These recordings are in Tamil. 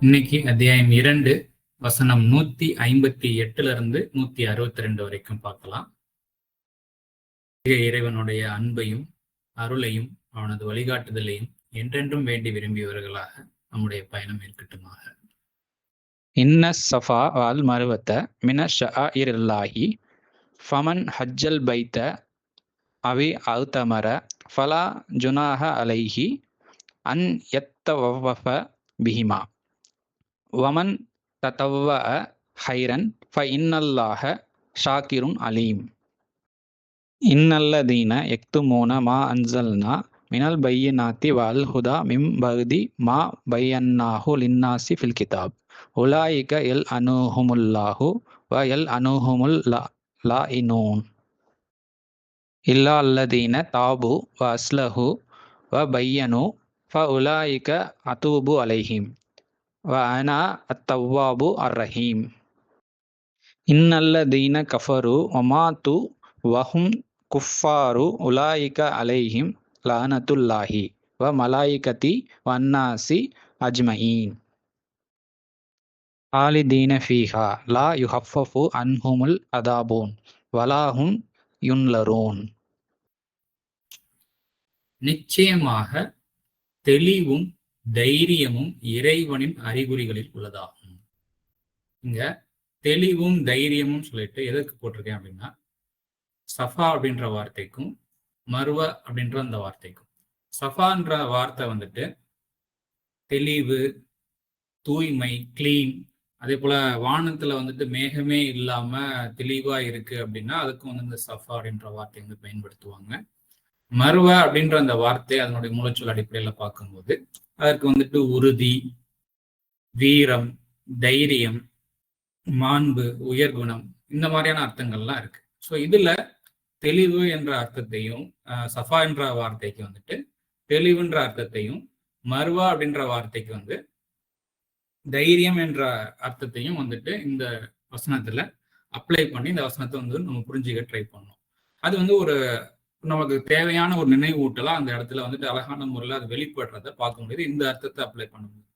இன்னைக்கு அத்தியாயம் இரண்டு வசனம் நூத்தி ஐம்பத்தி எட்டுல இருந்து நூத்தி அறுபத்தி ரெண்டு வரைக்கும் பார்க்கலாம். இறைவனுடைய அன்பையும் அருளையும் அவனது வழிகாட்டுதலையும் என்றென்றும் வேண்டி விரும்பியவர்களாக நம்முடைய பயணம் இருக்கட்டுமாக. இன்ன சஃபா வால் மருவத்த மின ஷாயிரில்லாஹி ஃபமன் ஹஜ்ஜல் பைத்த அவி அவுத்தமர ஃபலா ஜுனாஹ அலைஹி அன் எத்த பிஹிமா. வமன் தத்தவ்வ ஹைரன் ஃப இன்னல்லாஹ ஷாக்கிருன் அலீம். இன்னல்லதீன எக்துமூன மா அன்சல்னா மினல் பையனாத்தி வல் ஹுதா மிம் பகுதி மா பையன்னாஹு லின்னாசி ஃபில் கிதாப். உலாயிக எல் அனுஹுமுல்லாஹு வ எல் அனுஹுமுல் லா லா இனூன் இல்லா அல்லதீன தாபு வ அஸ்லஹு வ பையனு ஃப உலாயிக அதூபு அலைஹிம். வ அனா அத்தவ்வாபு அர் ரஹீம் இன்னல்லதீன கஃபரு ஒமாத்து வஹும் குஃபாரு உலாயிக அலைஹிம் லானத்துல்லாஹி வ மலாயிகதி வன்னாசி அஜ்மஈன் ஆலிதீன ஃபீஹா லா யுஹஃபஃபு அன்ஹுமுல் அதாபூன் வலாஹும் யுன்லரூன். நிச்சயமாக தெளிவும் தைரியமும் இறைவனின் அறிகுறிகளில் உள்ளதாகும் இங்க தெளிவும் தைரியமும் சொல்லிட்டு எதற்கு போட்டிருக்கேன் அப்படின்னா சஃபா அப்படின்ற வார்த்தைக்கும் மருவ அப்படின்ற அந்த வார்த்தைக்கும். சஃபான்ற வார்த்தை வந்துட்டு தெளிவு தூய்மை கிளீன் அதே போல வானத்துல வந்துட்டு மேகமே இல்லாம தெளிவா இருக்கு அப்படின்னா அதுக்கும் வந்து இந்த சஃபா அப்படின்ற வார்த்தை வந்து பயன்படுத்துவாங்க. மருவ அப்படின்ற அந்த வார்த்தை அதனுடைய மூலச்சொல் அடிப்படையில பார்க்கும்போது அதற்கு வந்துட்டு உறுதி வீரம் தைரியம் மாண்பு உயர்குணம் இந்த மாதிரியான அர்த்தங்கள்லாம் இருக்கு. ஸோ இதுல தெளிவு என்ற அர்த்தத்தையும் சஃபா என்ற வார்த்தைக்கு வந்துட்டு தெளிவுன்ற அர்த்தத்தையும் மருவா அப்படின்ற வார்த்தைக்கு வந்து தைரியம் என்ற அர்த்தத்தையும் வந்துட்டு இந்த வசனத்துல அப்ளை பண்ணி இந்த வசனத்தை வந்து நம்ம புரிஞ்சுக்க ட்ரை பண்ணோம். அது வந்து ஒரு நமக்கு தேவையான ஒரு நினைவூட்டலா அந்த இடத்துல வந்துட்டு அழகான முறையில் அது வெளிப்படுறத பார்க்க முடியுது. இந்த அர்த்தத்தை அப்ளை பண்ண முடியும்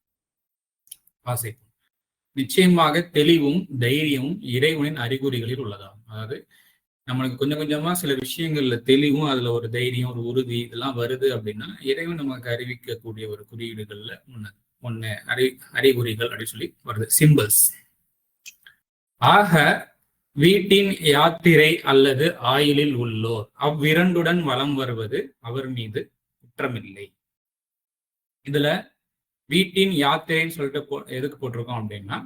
வாசிப்போம். நிச்சயமாக தெளிவும் தைரியமும் இறைவனின் அறிகுறிகளில் உள்ளதாகும். அதாவது நம்மளுக்கு கொஞ்சம் கொஞ்சமா சில விஷயங்கள்ல தெளிவும் அதுல ஒரு தைரியம் ஒரு உறுதி இதெல்லாம் வருது அப்படின்னா இறைவன் நமக்கு அறிவிக்கக்கூடிய ஒரு குறியீடுகள்ல ஒண்ணு ஒண்ணு அறி அறிகுறிகள் அப்படின்னு சொல்லி வருது. சிம்பிள்ஸ் ஆக வீட்டின் யாத்திரை அல்லது ஆயிலில் உள்ளோர் அவ்விரண்டுடன் வலம் வருவது அவர் மீது குற்றமில்லை. இதுல வீட்டின் யாத்திரைன்னு சொல்லிட்டு போ எதுக்கு போட்டிருக்கோம் அப்படின்னா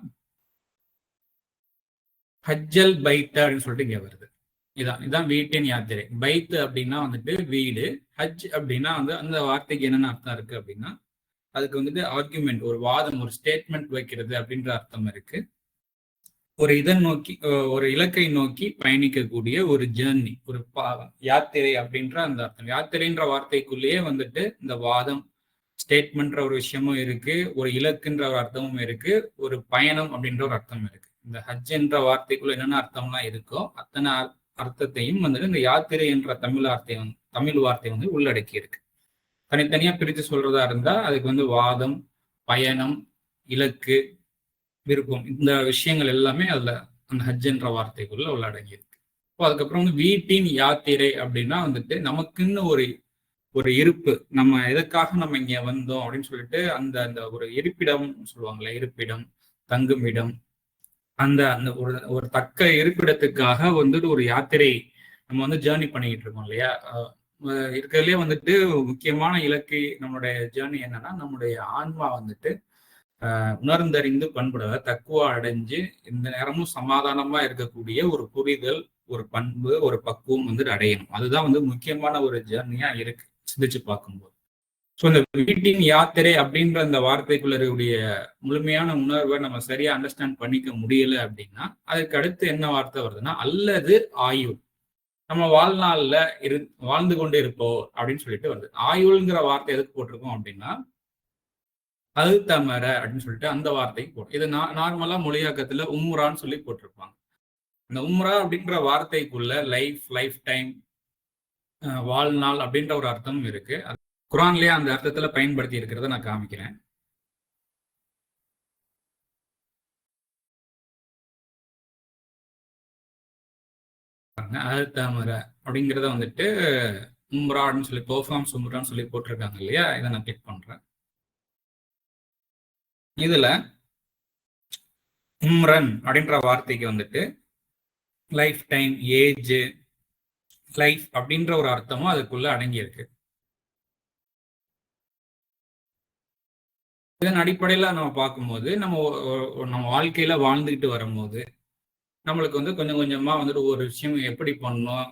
ஹஜ்ஜல் பைத்த அப்படின்னு சொல்லிட்டு இங்க வருது. இதான் இதான் வீட்டின் யாத்திரை. பைத்து அப்படின்னா வந்துட்டு வீடு ஹஜ் அப்படின்னா வந்து அந்த வார்த்தைக்கு என்னென்ன அர்த்தம் இருக்கு அப்படின்னா அதுக்கு வந்துட்டு ஆர்குமெண்ட் ஒரு வாதம் ஒரு ஸ்டேட்மெண்ட் வைக்கிறது அப்படின்ற அர்த்தம் இருக்கு. ஒரு இதை நோக்கி ஒரு இலக்கை நோக்கி பயணிக்கக்கூடிய ஒரு ஜேர்னி ஒரு யாத்திரை அப்படின்ற அந்த அர்த்தம். யாத்திரைன்ற வார்த்தைக்குள்ளேயே வந்துட்டு இந்த வாதம் ஸ்டேட்மெண்ட்ற ஒரு விஷயமும் இருக்கு ஒரு இலக்குன்ற ஒரு அர்த்தமும் இருக்கு ஒரு பயணம் அப்படின்ற ஒரு அர்த்தம் இருக்கு. இந்த ஹஜ் என்ற வார்த்தைக்குள்ள என்னென்ன அர்த்தம்லாம் இருக்கோ அத்தனை அர்த்தத்தையும் வந்துட்டு இந்த யாத்திரை என்ற தமிழ் வார்த்தை வந்து தமிழ் வார்த்தை வந்து உள்ளடக்கி இருக்கு. தனித்தனியா பிரித்து சொல்றதா இருந்தா அதுக்கு வந்து வாதம் பயணம் இலக்கு விருப்பம். இந்த விஷயங்கள் எல்லாமே அதுல அந்த ஹஜ் என்ற வார்த்தைக்குள்ள உள்ளடங்கி இருக்கு இப்போ அதுக்கப்புறம் வந்து வீட்டின் யாத்திரை அப்படின்னா வந்துட்டு நமக்குன்னு ஒரு ஒரு இருப்பு. நம்ம எதுக்காக நம்ம இங்க வந்தோம் அப்படின்னு சொல்லிட்டு அந்த அந்த ஒரு இருப்பிடம் சொல்லுவாங்கல்ல இருப்பிடம் தங்குமிடம். அந்த அந்த ஒரு ஒரு தக்க இருப்பிடத்துக்காக வந்துட்டு ஒரு யாத்திரை நம்ம வந்து ஜேர்னி பண்ணிக்கிட்டு இருக்கோம் இல்லையா? இருக்கிறதுலே வந்துட்டு முக்கியமான இலக்கு நம்மளுடைய ஜேர்னி என்னன்னா நம்முடைய ஆன்மா வந்துட்டு உணர்ந்தறிந்து பண்புட தக்குவா அடைஞ்சு இந்த நேரமும் சமாதானமா இருக்கக்கூடிய ஒரு புரிதல் ஒரு பண்பு ஒரு பக்குவம் வந்து அடையணும். அதுதான் வந்து முக்கியமான ஒரு ஜேர்னியா இருக்கு சிந்திச்சு பார்க்கும்போது. ஸோ இந்த வீட்டின் யாத்திரை அப்படின்ற அந்த வார்த்தைக்குள்ள இருக்கக்கூடிய முழுமையான உணர்வை நம்ம சரியா அண்டர்ஸ்டாண்ட் பண்ணிக்க முடியல அப்படின்னா அதுக்கு அடுத்து என்ன வார்த்தை வருதுன்னா அல்லது ஆயுள். நம்ம வாழ்நாள்ல இரு வாழ்ந்து கொண்டு இருப்போம் அப்படின்னு சொல்லிட்டு வருது. ஆயுள்ங்கிற வார்த்தை எதுக்கு போட்டிருக்கோம் அப்படின்னா அது தமர அப்படின்னு சொல்லிட்டு அந்த வார்த்தைக்கு போடும். இது நார்மலா மொழியாக்கத்துல உம்ரான்னு சொல்லி போட்டிருப்பாங்க. இந்த உம்ரா அப்படின்ற வார்த்தைக்குள்ள லைஃப் லைஃப் டைம் வாழ்நாள் அப்படின்ற ஒரு அர்த்தமும் இருக்கு. குரான்லயே அந்த அர்த்தத்துல பயன்படுத்தி இருக்கிறத நான் காமிக்கிறேன். அது தமர அப்படிங்கிறத வந்துட்டு உம்ரான்னு சொல்லி பெர்ஃபார்ம்ஸ் உம்ரான்னு சொல்லி போட்டிருக்காங்க இல்லையா? இதை நான் கிளிக் பண்றேன். இதுல உம்ரன் அப்படின்ற வார்த்தைக்கு வந்துட்டு லைஃப் டைம் ஏஜ் லைஃப் அப்படின்ற ஒரு அர்த்தமும் அதுக்குள்ள அடங்கி இருக்கு. இதன் அடிப்படையில நம்ம பார்க்கும்போது நம்ம நம்ம வாழ்க்கையில வாழ்ந்துகிட்டு வரும்போது நம்மளுக்கு வந்து கொஞ்சம் கொஞ்சமா வந்துட்டு ஒரு விஷயம் எப்படி பண்ணணும்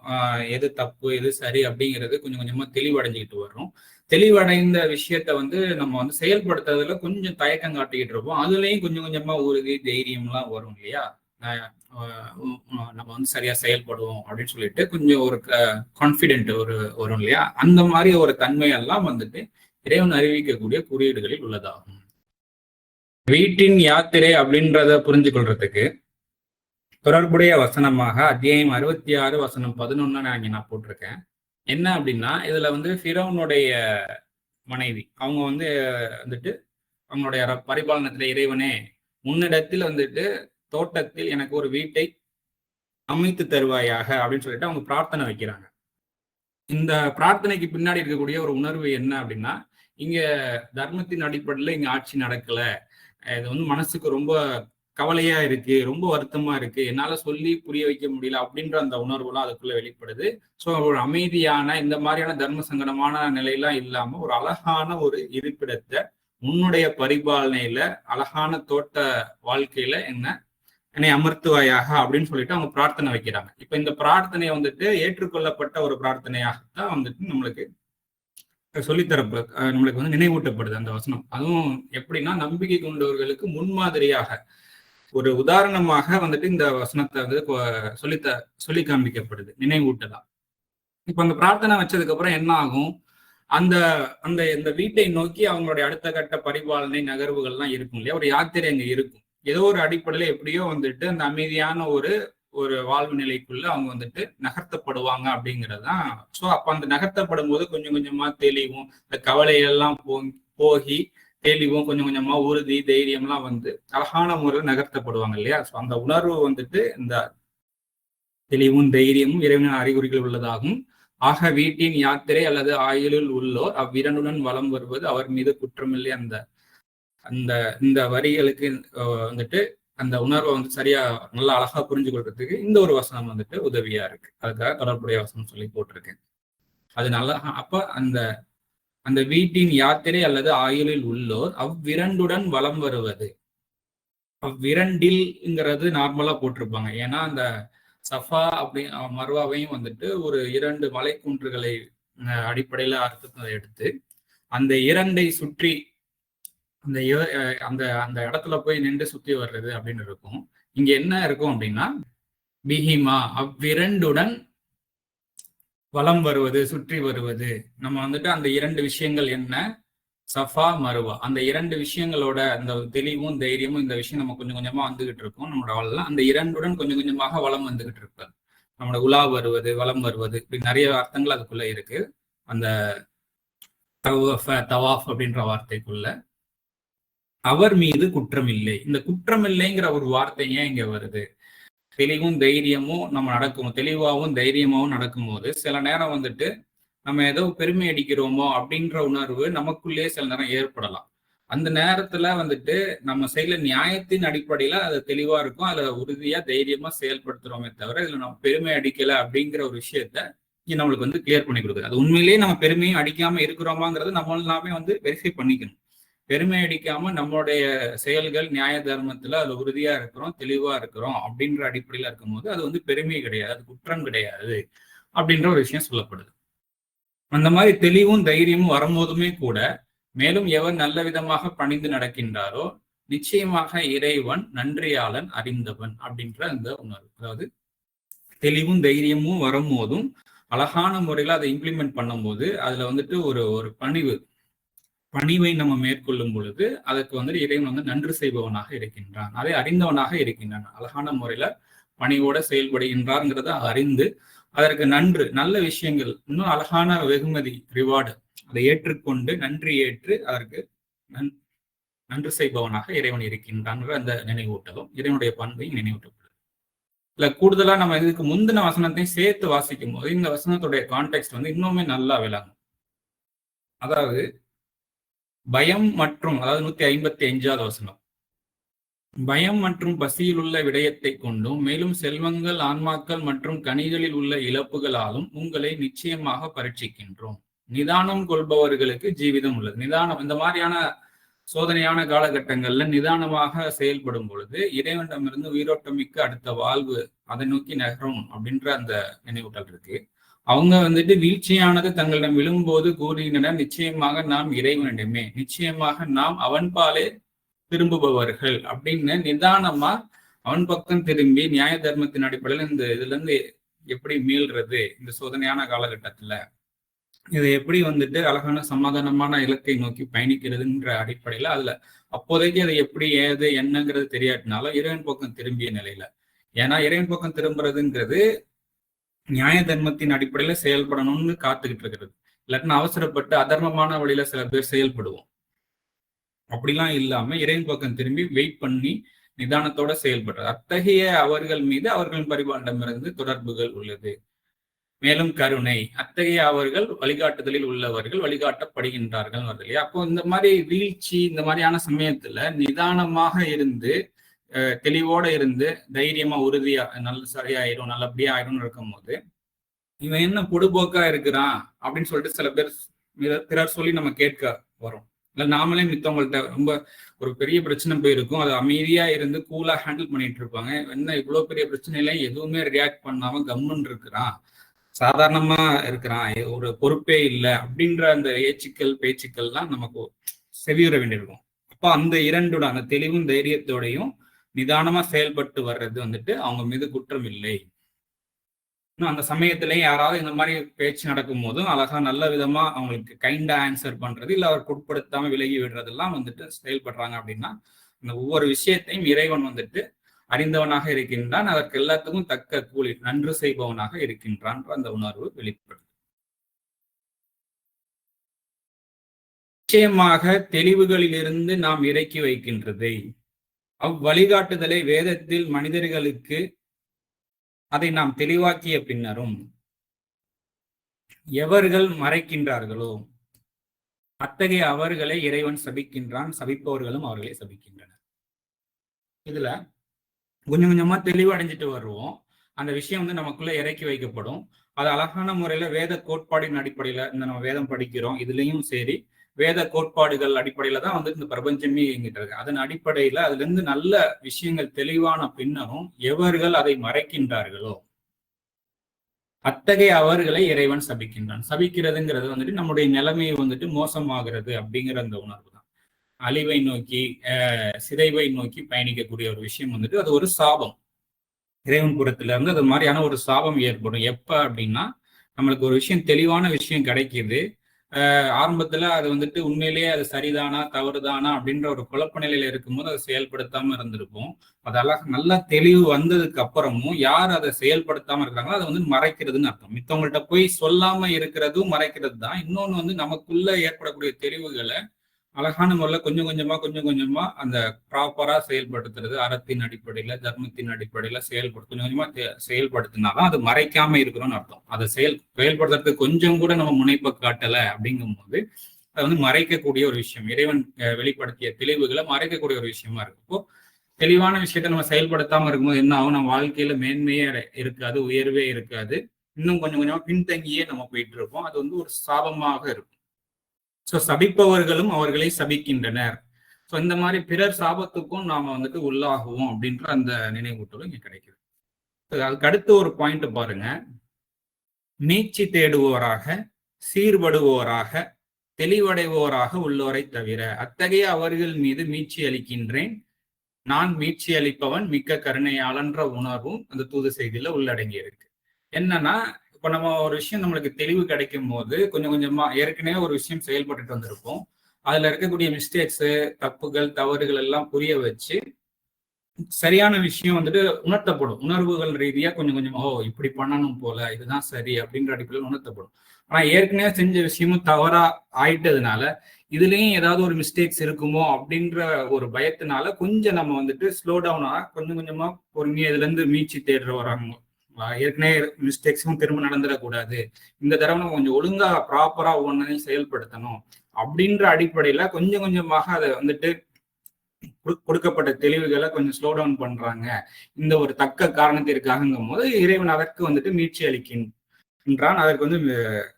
எது தப்பு எது சரி அப்படிங்கிறது கொஞ்சம் கொஞ்சமா தெளிவடைஞ்சுக்கிட்டு வரும் தெளிவடைந்த விஷயத்த வந்து நம்ம வந்து செயல்படுத்துறதுல கொஞ்சம் தயக்கம் காட்டிக்கிட்டு இருப்போம். அதுலயும் கொஞ்சம் கொஞ்சமா உறுதி தைரியம்லாம் வரும் இல்லையா? நம்ம வந்து சரியா செயல்படுவோம் அப்படின்னு சொல்லிட்டு கொஞ்சம் ஒரு கான்பிடென்ட் ஒரு வரும் இல்லையா? அந்த மாதிரி ஒரு தன்மையெல்லாம் வந்துட்டு இறைவன் அறிவிக்கக்கூடிய குறியீடுகளில் உள்ளதாகும். வீட்டின் யாத்திரை அப்படின்றத புரிஞ்சு கொள்றதுக்கு தொடர்புடைய வசனமாக அத்தியாயம் அறுபத்தி ஆறு வசனம் பதினொன்னு நான் நான் போட்டிருக்கேன். என்ன அப்படின்னா இதுல வந்து ஃபிரோனுடைய மனைவி அவங்க வந்து வந்துட்டு அவங்களுடைய பரிபாலனத்துல இறைவனே முன்னிடத்தில் வந்துட்டு தோட்டத்தில் எனக்கு ஒரு வீட்டை அமைத்து தருவாயாக அப்படின்னு சொல்லிட்டு அவங்க பிரார்த்தனை வைக்கிறாங்க. இந்த பிரார்த்தனைக்கு பின்னாடி இருக்கக்கூடிய ஒரு உணர்வு என்ன அப்படின்னா இங்க தர்மத்தின் அடிப்படையில் இங்க ஆட்சி நடக்கல. இது வந்து மனசுக்கு ரொம்ப கவலையா இருக்கு ரொம்ப வருத்தமா இருக்கு என்னால சொல்லி புரிய வைக்க முடியல அப்படின்ற அந்த உணர்வுலாம் அதுக்குள்ள வெளிப்படுது. ஸோ ஒரு அமைதியான இந்த மாதிரியான தர்ம சங்கடமான நிலையெல்லாம் இல்லாம ஒரு அழகான ஒரு இருப்பிடத்தை உன்னுடைய பரிபாலனையில அழகான தோட்ட வாழ்க்கையில என்ன என்னை அமர்த்துவாயாக அப்படின்னு சொல்லிட்டு அவங்க பிரார்த்தனை வைக்கிறாங்க. இப்ப இந்த பிரார்த்தனை வந்துட்டு ஏற்றுக்கொள்ளப்பட்ட ஒரு பிரார்த்தனையாகத்தான் வந்துட்டு நம்மளுக்கு சொல்லித்தரப்பு நம்மளுக்கு வந்து நினைவூட்டப்படுது அந்த வசனம். அதுவும் எப்படின்னா நம்பிக்கை கொண்டவர்களுக்கு முன்மாதிரியாக ஒரு உதாரணமாக வந்துட்டு இந்த வசனத்தை வந்து சொல்லித்த சொல்லி காண்பிக்கப்படுது. நினைவூட்டலாம். இப்ப அந்த பிரார்த்தனை வச்சதுக்கு அப்புறம் என்ன ஆகும்? அந்த அந்த இந்த வீட்டை நோக்கி அவங்களுடைய அடுத்த கட்ட பரிபாலனை நகர்வுகள்லாம் இருக்கும் இல்லையா? ஒரு யாத்திரை அங்க இருக்கும். ஏதோ ஒரு அடிப்படையில எப்படியோ வந்துட்டு அந்த அமைதியான ஒரு ஒரு வாழ்வு நிலைக்குள்ள அவங்க வந்துட்டு நகர்த்தப்படுவாங்க அப்படிங்கறதுதான். ஸோ அப்ப அந்த நகர்த்தப்படும் போது கொஞ்சம் கொஞ்சமா தெளிவும் இந்த கவலையெல்லாம் போ போகி தெளிவும் கொஞ்சம் கொஞ்சமா உறுதி தைரியம்லாம் வந்து அழகான முறையில் நகர்த்தப்படுவாங்க இல்லையா? ஸோ அந்த உணர்வு வந்துட்டு இந்த தெளிவும் தைரியமும் இறைவனின் அறிகுறிகள் உள்ளதாகும். ஆக வீட்டின் யாத்திரை அல்லது ஆயுளில் உள்ளோர் அவ்விரனுடன் வளம் வருவது அவர் மீது குற்றமில்லை. அந்த அந்த இந்த வரிகளுக்கு வந்துட்டு அந்த உணர்வை வந்து சரியா நல்லா அழகா புரிஞ்சு கொள்றதுக்கு இந்த ஒரு வசனம் வந்துட்டு உதவியா இருக்கு. அதுக்காக தொடர்புடைய வசனம் சொல்லி போட்டிருக்கேன். அது நல்லா அப்ப அந்த அந்த வீட்டின் யாத்திரை அல்லது ஆயுளில் உள்ளோர் அவ்விரண்டுடன் வளம் வருவது. அவ்விரண்டில்ங்கிறது நார்மலா போட்டிருப்பாங்க. ஏன்னா அந்த சஃபா அப்படி மருவாவையும் வந்துட்டு ஒரு இரண்டு மலைக்குன்றுகளை அடிப்படையில அர்த்தத்தை எடுத்து அந்த இரண்டை சுற்றி அந்த அந்த அந்த இடத்துல போய் நின்று சுத்தி வர்றது அப்படின்னு இருக்கும். இங்க என்ன இருக்கும் அப்படின்னா பிஹிமா அவ்விரண்டுடன் வலம் வருவது சுற்றி வருவது. நம்ம வந்துட்டு அந்த இரண்டு விஷயங்கள் என்ன? Safa Marwah. அந்த இரண்டு விஷயங்களோட அந்த தெளிவும் தைரியமும் இந்த விஷயம் நம்ம கொஞ்சம் கொஞ்சமா வந்துகிட்டு இருக்கோம் நம்மளோட வளம் அந்த இரண்டுடன் கொஞ்சம் கொஞ்சமாக வளம் வந்துகிட்டு இருப்பது நம்மளோட உலா வருவது வளம் வருவது. இப்படி நிறைய அர்த்தங்கள் அதுக்குள்ள இருக்கு. அந்த தவாஃப் அப்படின்ற வார்த்தைக்குள்ள. அவர் மீது குற்றம் இல்லை. இந்த குற்றம் இல்லைங்கிற ஒரு வார்த்தை ஏன் இங்க வருது? தெளிவும் தைரியமும் நம்ம நடக்கும் தெளிவாகவும் தைரியமாகவும் நடக்கும்போது சில நேரம் வந்துட்டு நம்ம ஏதோ பெருமை அடிக்கிறோமோ அப்படின்ற உணர்வு நமக்குள்ளேயே சில நேரம் ஏற்படலாம். அந்த நேரத்துல வந்துட்டு நம்ம செயல நியாயத்தின் அடிப்படையில அது தெளிவா இருக்கும் அதுல உறுதியா தைரியமா செயல்படுத்துறோமே தவிர இதுல நம்ம பெருமை அடிக்கல அப்படிங்கிற ஒரு விஷயத்த நம்மளுக்கு வந்து கிளியர் பண்ணி கொடுக்குது. அது உண்மையிலேயே நம்ம பெருமையும் அடிக்காம இருக்கிறோமாங்கிறது நம்ம எல்லாமே வந்து வெரிஃபை பண்ணிக்கணும். பெருமை அடிக்காம நம்மளுடைய செயல்கள் நியாய தர்மத்துல அதுல உறுதியா இருக்கிறோம் தெளிவா இருக்கிறோம் அப்படின்ற அடிப்படையில இருக்கும்போது அது வந்து பெருமை கிடையாது அது குற்றம் கிடையாது அப்படின்ற ஒரு விஷயம் சொல்லப்படுது. அந்த மாதிரி தெளிவும் தைரியமும் வரும்போதுமே கூட மேலும் எவர் நல்ல விதமாக பணிந்து நடக்கின்றாரோ நிச்சயமாக இறைவன் நன்றியாளன் அறிந்தவன் அப்படின்ற அந்த உணர்வு. அதாவது தெளிவும் தைரியமும் வரும்போதும் அழகான முறையில அதை இம்ப்ளிமெண்ட் பண்ணும்போது அதுல வந்துட்டு ஒரு ஒரு பணிவு பணிவை நம்ம மேற்கொள்ளும் பொழுது அதுக்கு வந்து இறைவன் வந்து நன்று செய்பவனாக இருக்கின்றான். அதை அறிந்தவனாக இருக்கின்றான். அழகான முறையில பணியோட செயல்படுகின்றார்ங்கிறத அறிந்து அதற்கு நன்று நல்ல விஷயங்கள் இன்னும் அழகான வெகுமதி ரிவார்டு அதை ஏற்றுக்கொண்டு நன்றி ஏற்று அதற்கு நன்று செய்பவனாக இறைவன் இருக்கின்றான்ற அந்த நினைவூட்டலும் இறைவனுடைய பண்பையும் நினைவூட்டப்படுது இல்ல கூடுதலா நம்ம இதுக்கு முந்தின வசனத்தையும் சேர்த்து வாசிக்கும் போது இந்த வசனத்துடைய கான்டெக்ட் வந்து இன்னுமே நல்லா விளங்கும். அதாவது பயம் மற்றும் அதாவது நூத்தி ஐம்பத்தி அஞ்சாவது வசனம். பயம் மற்றும் பசியில் உள்ள விடயத்தை கொண்டும் மேலும் செல்வங்கள் ஆன்மாக்கள் மற்றும் கனிகளில் உள்ள இழப்புகளாலும் உங்களை நிச்சயமாக பரீட்சிக்கின்றோம். நிதானம் கொள்பவர்களுக்கு ஜீவிதம் உள்ளது. நிதானம் இந்த மாதிரியான சோதனையான காலகட்டங்கள்ல நிதானமாக செயல்படும் பொழுது இறைவனிடமிருந்து உயிரோட்டமிக்க அடுத்த வாழ்வு அதை நோக்கி நகரும் அப்படின்ற அந்த நினைவூட்டல் இருக்கு. அவங்க வந்துட்டு வீழ்ச்சியானது தங்களிடம் விழும்போது கூறுகின்றனர் நிச்சயமாக நாம் இறைவனிடமே நிச்சயமாக நாம் அவன்பாலே திரும்புபவர்கள் அப்படின்னு நிதானமா அவன் பக்கம் திரும்பி நியாய தர்மத்தின் அடிப்படையில் இந்த இதுல இருந்து எப்படி மீள்றது இந்த சோதனையான காலகட்டத்துல. இதை எப்படி வந்துட்டு அழகான சமாதானமான இலக்கை நோக்கி பயணிக்கிறதுன்ற அடிப்படையில அதுல அப்போதைக்கு அது எப்படி ஏது என்னங்கிறது தெரியாட்டினாலும் இறைவன் பக்கம் திரும்பிய நிலையில. ஏன்னா இறைவன் பக்கம் திரும்புறதுங்கிறது நியாய தர்மத்தின் அடிப்படையில செயல்படணும்னு காத்துக்கிட்டு இருக்கிறது இல்லாட்டினா அவசரப்பட்டு அதர்மமான வழியில சில பேர் செயல்படுவோம். அப்படிலாம் இல்லாம இறைவன் பக்கம் திரும்பி வெயிட் பண்ணி நிதானத்தோட செயல்படுறது. அத்தகைய அவர்கள் மீது அவர்களின் பரிபாண்டமிருந்து தொடர்புகள் உள்ளது. மேலும் கருணை. அத்தகைய அவர்கள் வழிகாட்டுதலில் உள்ளவர்கள் வழிகாட்டப்படுகின்றார்கள். வருது இல்லையா அப்போ இந்த மாதிரி வீழ்ச்சி இந்த மாதிரியான சமயத்துல நிதானமாக இருந்து தெளிவோட இருந்து தைரியமா உறுதியா நல்ல சரியாயிரும் நல்லபடியா ஆயிடும்னு இருக்கும் போது இவன் என்ன பொடுபோக்கா இருக்கிறான் அப்படின்னு சொல்லிட்டு சில பேர் பிறர் சொல்லி நம்ம கேட்க வரும். இல்ல நாமளே மித்தவங்கள்ட்ட ரொம்ப ஒரு பெரிய பிரச்சனை போயிருக்கும். அதை அமைதியா இருந்து கூலா ஹேண்டில் பண்ணிட்டு இருப்பாங்க. என்ன இவ்வளவு பெரிய பிரச்சனையில எதுவுமே ரியாக்ட் பண்ணாம கம்முன்னு இருக்கிறான். சாதாரணமா இருக்கிறான். ஒரு பொறுப்பே இல்லை அப்படின்ற அந்த ஏச்சுக்கள் பேச்சுக்கள்லாம் நமக்கு செவியுற வேண்டியிருக்கும். அப்போ அந்த இரண்டோட அந்த தெளிவும் தைரியத்தோடையும் நிதானமா செயல்பட்டு வர்றது வந்துட்டு அவங்க மீது குற்றம் இல்லை. இன்னும் அந்த சமயத்திலேயே யாராவது இந்த மாதிரி பேச்சு நடக்கும் போதும் அழகா நல்ல விதமா அவங்களுக்கு கைண்டா ஆன்சர் பண்றது இல்ல அவர் பொருட்படுத்தாம விலகி விடுறதெல்லாம் வந்துட்டு செயல்படுறாங்க அப்படின்னா அந்த ஒவ்வொரு விஷயத்தையும் இறைவன் வந்துட்டு அறிந்தவனாக இருக்கின்றான். அதற்கு எல்லாத்துக்கும் தக்க கூலி நன்று செய்பவனாக இருக்கின்றான் அந்த உணர்வு வெளிப்படுது. நிச்சயமாக தெளிவுகளிலிருந்து நாம் இறக்கி வைக்கின்றதை. அவ்வழிகாட்டுதலை வேதத்தில் மனிதர்களுக்கு அதை நாம் தெளிவாக்கிய பின்னரும் எவர்கள் மறைக்கின்றார்களோ அத்தகைய அவர்களை இறைவன் சபிக்கின்றான் சபிப்பவர்களும் அவர்களை சபிக்கின்றனர். இதுல கொஞ்சம் கொஞ்சமா தெளிவடைஞ்சிட்டு வருவோம். அந்த விஷயம் வந்து நமக்குள்ள இறக்கி வைக்கப்படும். அது அழகான முறையில வேத கோட்பாடின் அடிப்படையில இந்த நம்ம வேதம் படிக்கிறோம். இதுலயும் சரி வேத கோட்பாடுகள் அடிப்படையில தான் வந்து இந்த பிரபஞ்சமே இயங்கிட்டு இருக்கு. அதன் அடிப்படையில அதுல இருந்து நல்ல விஷயங்கள் தெளிவான பின்னரும் எவர்கள் அதை மறைக்கின்றார்களோ? அத்தகைய அவர்களை இறைவன் சபிக்கின்றான். சபிக்கிறதுங்கிறது வந்துட்டு நம்முடைய நிலைமையை வந்துட்டு மோசமாகிறது அப்படிங்கிற அந்த உணர்வு தான். அழிவை நோக்கி சிதைவை நோக்கி பயணிக்கக்கூடிய ஒரு விஷயம் வந்துட்டு அது ஒரு சாபம். இறைவன் புறத்துல இருந்து அது மாதிரியான ஒரு சாபம் ஏற்படும். எப்ப அப்படின்னா நம்மளுக்கு ஒரு விஷயம் தெளிவான விஷயம் கிடைக்கிது. ஆரம்பத்துல அது வந்துட்டு உண்மையிலேயே அது சரிதானா தவறுதானா அப்படின்ற ஒரு குழப்ப நிலையில இருக்கும்போது அதை செயல்படுத்தாம இருந்திருக்கும். அதெல்லாம் நல்லா தெளிவு வந்ததுக்கு அப்புறமும் யார் அதை செயல்படுத்தாம இருக்கிறாங்களோ அதை வந்து மறைக்கிறதுன்னு அர்த்தம். மித்தவங்கள்ட்ட போய் சொல்லாம இருக்கிறதும் மறைக்கிறது தான் இன்னொன்னு வந்து நமக்குள்ள ஏற்படக்கூடிய தெளிவுகளை அழகான முறையில் கொஞ்சம் கொஞ்சமாக கொஞ்சம் கொஞ்சமாக அந்த ப்ராப்பராக செயல்படுத்துறது அறத்தின் அடிப்படையில் தர்மத்தின் அடிப்படையில் செயல்படுத்த கொஞ்சம் கொஞ்சமாக செயல்படுத்தினாதான் அது மறைக்காம இருக்கிறோம்னு அர்த்தம். அதை செயல் செயல்படுத்துறதுக்கு கொஞ்சம் கூட நம்ம முனைப்பை காட்டலை அப்படிங்கும் போது அது வந்து மறைக்கக்கூடிய ஒரு விஷயம். இறைவன் வெளிப்படுத்திய தெளிவுகளை மறைக்கக்கூடிய ஒரு விஷயமா இருக்கும் இப்போ தெளிவான விஷயத்த நம்ம செயல்படுத்தாம இருக்கும்போது என்ன ஆகும்? நம்ம வாழ்க்கையில மேன்மையே இருக்காது உயர்வே இருக்காது. இன்னும் கொஞ்சம் கொஞ்சமா பின்தங்கியே நம்ம போயிட்டு இருப்போம் அது வந்து ஒரு சாபமாக இருக்கும். ஸோ சபிப்பவர்களும் அவர்களை சபிக்கின்றனர். ஸோ இந்த மாதிரி பிறர் சாபத்துக்கும் நாம வந்துட்டு உள்ளாகுவோம் அப்படின்ற அந்த நினைவூட்டலும் இங்கே கிடைக்குது. அதுக்கு அடுத்த ஒரு பாயிண்ட் பாருங்க. மீட்சி தேடுவோராக சீர்படுவோராக தெளிவடைவோராக உள்ளோரை தவிர அத்தகைய அவர்கள் மீது மீட்சி அளிக்கின்றேன். நான் மீட்சி அளிப்பவன் மிக்க கருணையாளன்ற உணர்வும் அந்த தூது செய்தியில உள்ளடங்கி இருக்கு என்னன்னா இப்போ நம்ம ஒரு விஷயம் நம்மளுக்கு தெளிவு கிடைக்கும் போது கொஞ்சம் கொஞ்சமா ஏற்கனவே ஒரு விஷயம் செயல்பட்டுட்டு வந்திருப்போம் அதுல இருக்கக்கூடிய மிஸ்டேக்ஸ் தப்புகள் தவறுகள் எல்லாம் புரிய வச்சு சரியான விஷயம் வந்துட்டு உணர்த்தப்படும். உணர்வுகள் ரீதியா கொஞ்சம் கொஞ்சம் ஓ இப்படி பண்ணணும் போல இதுதான் சரி அப்படின்ற அடிப்படையில் உணர்த்தப்படும். ஆனா ஏற்கனவே செஞ்ச விஷயமும் தவறா ஆயிட்டதுனால இதுலயும் ஏதாவது ஒரு மிஸ்டேக்ஸ் இருக்குமோ அப்படின்ற ஒரு பயத்தினால கொஞ்சம் நம்ம வந்துட்டு ஸ்லோ டவுனா கொஞ்சம் கொஞ்சமா பொறுமையா இதுல இருந்து மீட்சி தேடுற வராங்க ஏற்கனவே மிஸ்டேக்ஸும் திரும்ப நடந்துடக்கூடாது. இந்த தடவை நம்ம கொஞ்சம் ஒழுங்கா ப்ராப்பரா ஒவ்வொன்றையும் செயல்படுத்தணும் அப்படின்ற அடிப்படையில கொஞ்சம் கொஞ்சமாக அதை வந்துட்டு கொடுக்கப்பட்ட தெளிவுகளை கொஞ்சம் ஸ்லோ டவுன் பண்றாங்க. இந்த ஒரு தக்க காரணத்திற்காகங்கும் போது இறைவன் அதற்கு வந்துட்டு மீட்சி அளிக்கின்றான் அதற்கு வந்து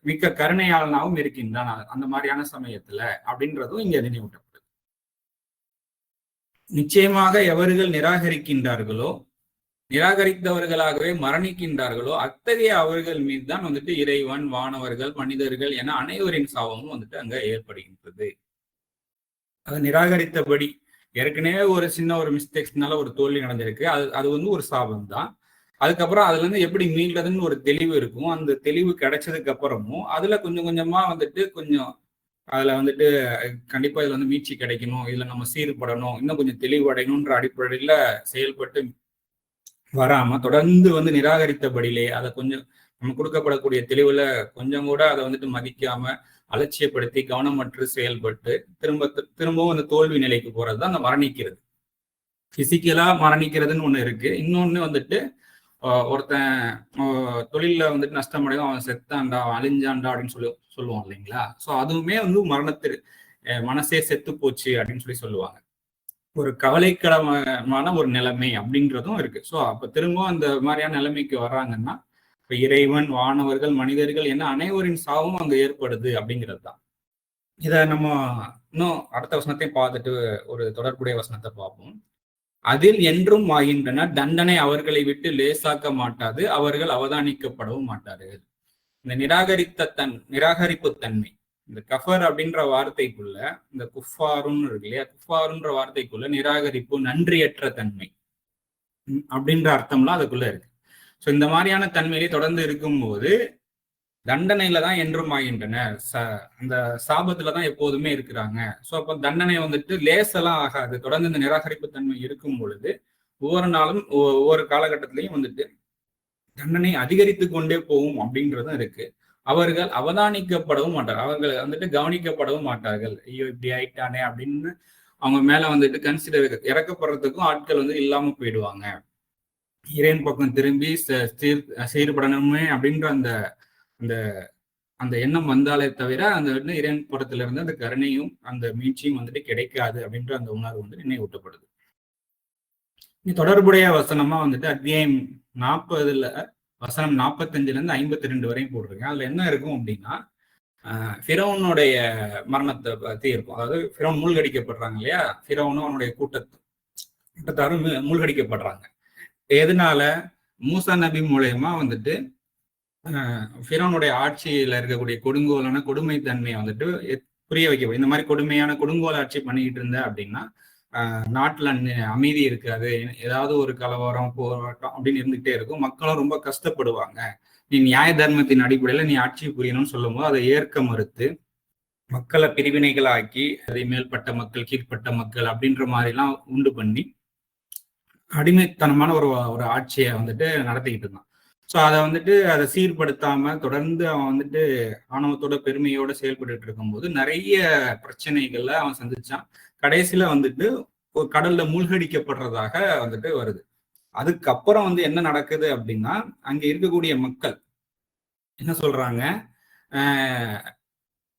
மிக்க கருணையாளனாகவும் இருக்கின்றான் அந்த மாதிரியான சமயத்துல அப்படின்றதும் இங்க நினைவூட்டப்படுது. நிச்சயமாக எவர்கள் நிராகரிக்கின்றார்களோ நிராகரித்தவர்களாகவே மரணிக்கின்றார்களோ அத்தகைய அவர்கள் மீது தான் வந்துட்டு இறைவன் வானவர்கள் மனிதர்கள் என அனைவரின் சாபமும் வந்துட்டு அங்க ஏற்படுகின்றது. அது நிராகரித்தபடி ஏற்கனவே ஒரு சின்ன ஒரு மிஸ்டேக்ஸ்னால ஒரு தோல்வி நடந்திருக்கு. அது அது வந்து ஒரு சாபம் தான் அதுக்கப்புறம் அதுல இருந்து எப்படி மீள்றதுன்னு ஒரு தெளிவு இருக்கும். அந்த தெளிவு கிடைச்சதுக்கு அப்புறமும் அதுல கொஞ்சம் கொஞ்சமா வந்துட்டு கொஞ்சம் அதுல வந்துட்டு கண்டிப்பா இதுல வந்து மீட்சி கிடைக்கணும். இதுல நம்ம சீர்படணும். இன்னும் கொஞ்சம் தெளிவடையணும்ன்ற அடிப்படையில செயல்பட்டு வராம தொடர்ந்து வந்து நிராகரித்தபடியிலே அதை கொஞ்சம் நம்ம கொடுக்கப்படக்கூடிய தெளிவுல கொஞ்சம் கூட அதை வந்துட்டு மதிக்காம அலட்சியப்படுத்தி கவனமற்று செயல்பட்டு திரும்ப திரும்பவும் அந்த தோல்வி நிலைக்கு போறது தான் அந்த மரணிக்கிறது. பிசிக்கலா மரணிக்கிறதுன்னு ஒண்ணு இருக்கு. இன்னொன்னு வந்துட்டு ஒருத்தன் தொழில வந்துட்டு நஷ்டமடையும் அவன் செத்தான்டா அவன் அழிஞ்சான்டா அப்படின்னு சொல்லி சொல்லுவான் இல்லைங்களா? சோ அதுவுமே வந்து மரணத்திற்கு மனசே செத்து போச்சு அப்படின்னு சொல்லி சொல்லுவாங்க. ஒரு கவலைக்கிடமான ஒரு நிலைமை அப்படின்றதும் இருக்கு. ஸோ அப்ப திரும்பவும் அந்த மாதிரியான நிலைமைக்கு வர்றாங்கன்னா இப்ப இறைவன் வானவர்கள் மனிதர்கள் என்ன அனைவரின் சாவும் அங்க ஏற்படுது அப்படிங்கிறது தான். இத நம்ம இன்னும் அடுத்த வசனத்தையும் பார்த்துட்டு ஒரு தொடர்புடைய வசனத்தை பார்ப்போம். அதில் என்றும் ஆகின்றன தண்டனை அவர்களை விட்டு லேசாக்க மாட்டாது. அவர்கள் அவதானிக்கப்படவும் மாட்டார்கள். இந்த நிராகரித்த தன் நிராகரிப்பு தன்மை. இந்த கஃபர் அப்படின்ற வார்த்தைக்குள்ள இந்த குஃபாருன்னு இருக்கு இல்லையா? குஃபாருன்ற வார்த்தைக்குள்ள நிராகரிப்பு நன்றியற்ற தன்மை. அப்படின்ற அர்த்தம்லாம் அதுக்குள்ள இருக்கு. ஸோ இந்த மாதிரியான தன்மையிலே தொடர்ந்து இருக்கும்போது தண்டனையில தான் என்றும் ஆகின்றன ச அந்த சாபத்துல தான் எப்போதுமே இருக்கிறாங்க. ஸோ அப்போ தண்டனை வந்துட்டு லேசெல்லாம் ஆகாது. தொடர்ந்து இந்த நிராகரிப்பு தன்மை இருக்கும் பொழுது ஒவ்வொரு நாளும் ஒ- ஒவ்வொரு காலகட்டத்திலையும் வந்துட்டு தண்டனை அதிகரித்து கொண்டே போகும் அப்படின்றதும் இருக்கு. அவர்கள் அவதானிக்கப்படவும் மாட்டார்கள் அவர்கள் வந்துட்டு கவனிக்கப்படவும் மாட்டார்கள். ஐயோ இப்படி ஆயிட்டானே அப்படின்னு அவங்க மேல வந்துட்டு கன்சிடர் இறக்கப்படுறதுக்கும் ஆட்கள் வந்து இல்லாம போயிடுவாங்க. இறைவன் பக்கம் திரும்பி சீர் சீர்படணுமே அப்படின்ற அந்த அந்த அந்த எண்ணம் வந்தாலே தவிர அந்த வந்து இறைவன் புறத்துல இருந்து அந்த கருணையும் அந்த மீட்சியும் வந்துட்டு கிடைக்காது அப்படின்ற அந்த உணர்வு வந்து நினைவூட்டப்படுது தொடர்புடைய வசனமா வந்துட்டு அத்தியாயம் நாற்பதுல வசனம் நாற்பத்தஞ்சுல இருந்து ஐம்பத்தி ரெண்டு வரையும் போட்டிருக்கேன் அதுல என்ன இருக்கும் அப்படின்னா ஆஹ் ஃபிரௌனுடைய மரணத்தை பத்தி இருக்கும். அதாவது ஃபிரௌன் மூழ்கடிக்கப்படுறாங்க இல்லையா? ஃபிரௌனும் அவனுடைய கூட்டத்து கூட்டத்தாரும் மூழ்கடிக்கப்படுறாங்க. எதனால? மூசா நபி மூலயமா வந்துட்டு ஆஹ் ஃபிரௌனுடைய ஆட்சியில இருக்கக்கூடிய கொடுங்கோலான கொடுமை தன்மையை வந்துட்டு புரிய வைக்க இந்த மாதிரி கொடுமையான கொடுங்கோல் ஆட்சி பண்ணிக்கிட்டு இருந்த அப்படின்னா நாட்டுல அமைதி இருக்காது. ஏதாவது ஒரு கலவரம் போராட்டம் அப்படின்னு இருந்துகிட்டே இருக்கும். மக்களும் ரொம்ப கஷ்டப்படுவாங்க. நீ நியாய தர்மத்தின் அடிப்படையில நீ ஆட்சி புரியணும்னு சொல்லும்போது அதை ஏற்க மறுத்து மக்களை பிரிவினைகளாக்கி அதை மேல்பட்ட மக்கள் கீழ்ப்பட்ட மக்கள் அப்படின்ற மாதிரி எல்லாம் உண்டு பண்ணி அடிமைத்தனமான ஒரு ஒரு ஆட்சியை வந்துட்டு நடத்திக்கிட்டு இருந்தான். ஸோ அதை வந்துட்டு அதை சீர்படுத்தாம தொடர்ந்து அவன் வந்துட்டு ஆணவத்தோட பெருமையோட செயல்பட்டுட்டு இருக்கும்போது நிறைய பிரச்சனைகள்ல அவன் சந்திச்சான். கடைசியில வந்துட்டு கடல்ல மூழ்கடிக்கப்படுறதாக வந்துட்டு வருது. அதுக்கப்புறம் வந்து என்ன நடக்குது அப்படின்னா அங்க இருக்கக்கூடிய மக்கள் என்ன சொல்றாங்க? ஆஹ்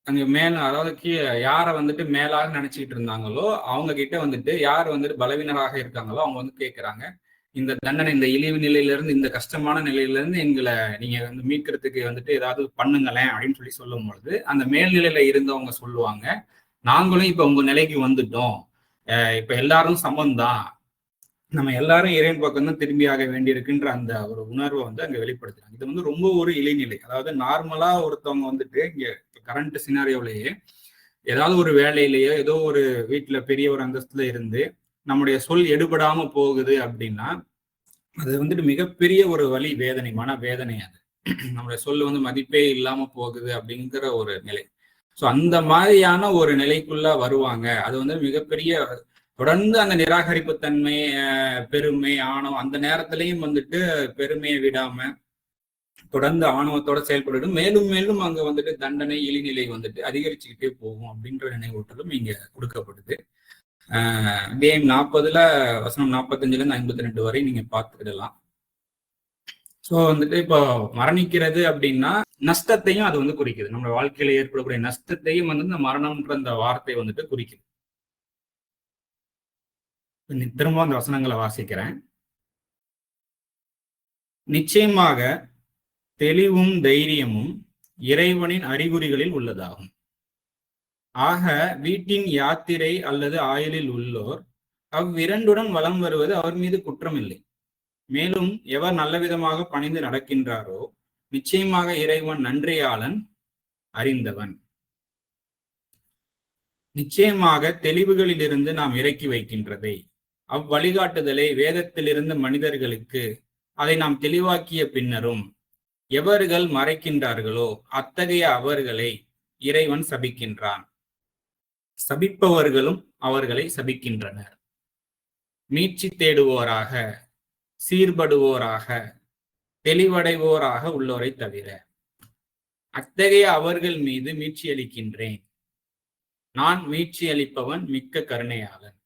அங்க மேல அதாவது கீழே யாரை வந்துட்டு மேலாக நினைச்சிட்டு இருந்தாங்களோ அவங்க கிட்ட வந்துட்டு யார் வந்துட்டு பலவீனராக இருக்காங்களோ அவங்க வந்து கேட்கறாங்க இந்த தண்டனை இந்த இழிவு நிலையில இருந்து இந்த கஷ்டமான நிலையில இருந்து எங்களை நீங்க வந்து மீட்கிறதுக்கு வந்துட்டு ஏதாவது பண்ணுங்களேன் அப்படின்னு சொல்லி சொல்லும் பொழுது அந்த மேல்நிலையில இருந்தவங்க சொல்லுவாங்க. நாங்களும் இப்ப உங்க நிலைக்கு வந்துட்டோம். இப்ப எல்லாரும் சமம்தான். நம்ம எல்லாரும் இறைவன் பக்கம் தான் திரும்பி ஆக வேண்டியிருக்குன்ற அந்த ஒரு உணர்வை வந்து அங்க வெளிப்படுத்துறாங்க இது வந்து ரொம்ப ஒரு இளைநிலை. அதாவது நார்மலா ஒருத்தவங்க வந்துட்டு இங்க கரண்ட் சினாரியோலயே ஏதாவது ஒரு வேலையிலேயோ ஏதோ ஒரு வீட்டுல பெரிய ஒரு அந்தஸ்துல இருந்து நம்முடைய சொல் எடுபடாம போகுது அப்படின்னா அது வந்துட்டு மிகப்பெரிய ஒரு வலி வேதனை மன வேதனை அது. நம்மளுடைய சொல் வந்து மதிப்பே இல்லாம போகுது அப்படிங்கிற ஒரு நிலை. ஸோ அந்த மாதிரியான ஒரு நிலைக்குள்ள வருவாங்க. அது வந்து மிகப்பெரிய தொடர்ந்து அந்த நிராகரிப்பு தன்மை பெருமை ஆணவம் அந்த நேரத்திலையும் வந்துட்டு பெருமையை விடாம தொடர்ந்து ஆணவத்தோட செயல்படும் மேலும் மேலும் அங்க வந்துட்டு தண்டனை இழிநிலை வந்துட்டு அதிகரிச்சுக்கிட்டே போகும் அப்படின்ற நினைவூட்டலும் இங்க கொடுக்கப்படுது. ஆஹ் அத்தியாயம் நாற்பதுல வசனம் நாற்பத்தஞ்சுல இருந்து ஐம்பத்தி ரெண்டு வரை நீங்க பார்த்துக்கிடலாம். ஸோ வந்துட்டு இப்போ மரணிக்கிறது அப்படின்னா நஷ்டத்தையும் அது வந்து குறிக்குது. நம்ம வாழ்க்கையில ஏற்படக்கூடிய நஷ்டத்தையும் வந்து இந்த மரணம்ன்ற அந்த வார்த்தை வந்துட்டு குறிக்குது. திரும்ப அந்த வசனங்களை வாசிக்கிறேன். நிச்சயமாக தெளிவும் தைரியமும் இறைவனின் அறிகுறிகளில் உள்ளதாகும். ஆக வீட்டின் யாத்திரை அல்லது ஆயுளில் உள்ளோர் அவ்விரண்டுடன் வலம் வருவது அவர் மீது குற்றமில்லை. மேலும் எவர் நல்ல விதமாக பணிந்து நடக்கின்றாரோ நிச்சயமாக இறைவன் நன்றியாளன் அறிந்தவன். நிச்சயமாக தெளிவுகளிலிருந்து நாம் இறக்கி வைக்கின்றதை அவ்வழிகாட்டுதலை வேதத்திலிருந்து மனிதர்களுக்கு அதை நாம் தெளிவாக்கிய பின்னரும் எவர்கள் மறைக்கின்றார்களோ அத்தகைய அவர்களை இறைவன் சபிக்கின்றான். சபிப்பவர்களும் அவர்களை சபிக்கின்றனர். மீட்சி தேடுவோராக சீர்படுவோராக தெளிவடைவோராக உள்ளோரை தவிர அத்தகைய அவர்கள் மீது மீட்சி அளிக்கின்றேன் நான் மீட்சி அளிப்பவன் மிக்க கருணையாளன்.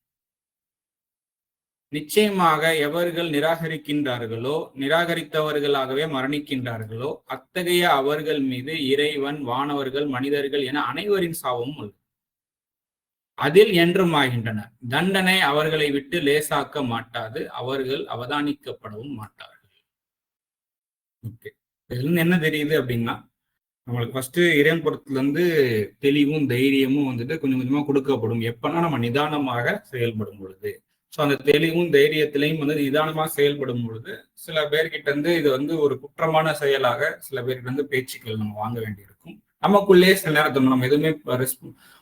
நிச்சயமாக எவர்கள் நிராகரிக்கின்றார்களோ நிராகரித்தவர்களாகவே மரணிக்கின்றார்களோ அத்தகைய அவர்கள் மீது இறைவன் வானவர்கள் மனிதர்கள் என அனைவரின் சாபமும் உள்ளது. அதில் என்றும் ஆகின்றனர் தண்டனை அவர்களை விட்டு லேசாக்க மாட்டாது. அவர்கள் அவதானிக்கப்படவும் மாட்டார்கள். ஓகே. என்ன தெரியுது அப்படின்னா நம்மளுக்கு ஃபர்ஸ்ட் இறையன்புறத்துல இருந்து தெளிவும் தைரியமும் வந்துட்டு கொஞ்சம் கொஞ்சமா கொடுக்கப்படும். எப்பன்னா நம்ம நிதானமாக செயல்படும் பொழுது. ஸோ அந்த தெளிவும் தைரியத்திலையும் வந்து நிதானமாக செயல்படும் பொழுது சில பேர்கிட்ட இருந்து இது வந்து ஒரு குற்றமான செயலாக சில பேர்கிட்ட இருந்து பேச்சுக்கள் நம்ம வாங்க வேண்டியிருக்கும். நமக்குள்ளே சில நேரத்தில் நம்ம எதுவுமே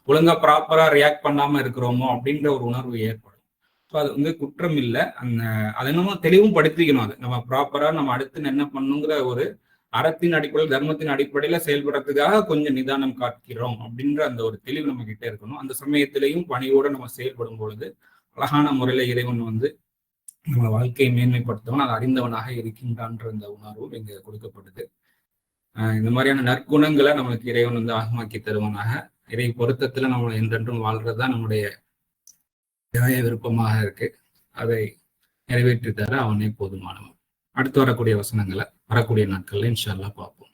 ஒழுங்கா ப்ராப்பரா ரியாக்ட் பண்ணாம இருக்கிறோமோ அப்படின்ற ஒரு உணர்வு ஏற்படும். ஸோ அது வந்து குற்றம் இல்லை. அந்த அதை நம்ம தெளிவும் படுத்திக்கணும் அது. நம்ம ப்ராப்பரா நம்ம அடுத்து என்ன பண்ணுங்கிற ஒரு அறத்தின் அடிப்படையில் தர்மத்தின் அடிப்படையில செயல்படுறதுக்காக கொஞ்சம் நிதானம் காக்கிறோம் அப்படின்ற அந்த ஒரு தெளிவு நம்ம கிட்ட இருக்கணும். அந்த சமயத்திலையும் பணியோட நம்ம செயல்படும் பொழுது அழகான முறையில இறைவன் வந்து நம்ம வாழ்க்கையை மேன்மைப்படுத்தவன். அதை அறிந்தவனாக இருக்கின்றான்ற அந்த உணர்வும் இங்க கொடுக்கப்படுது இந்த மாதிரியான நற்குணங்களை நம்மளுக்கு இறைவன் வந்து ஆகமாக்கி தருவனாக. இறை பொருத்தத்துல நம்ம என்றென்றும் வாழ்றதுதான் நம்முடைய நியாய விருப்பமாக இருக்கு. அதை நிறைவேற்றி தர அவனே போதுமானவன். அடுத்து வரக்கூடிய வசனங்களை வரக்கூடிய நாட்கள்ல இன்ஷா அல்லாஹ் பார்ப்போம்.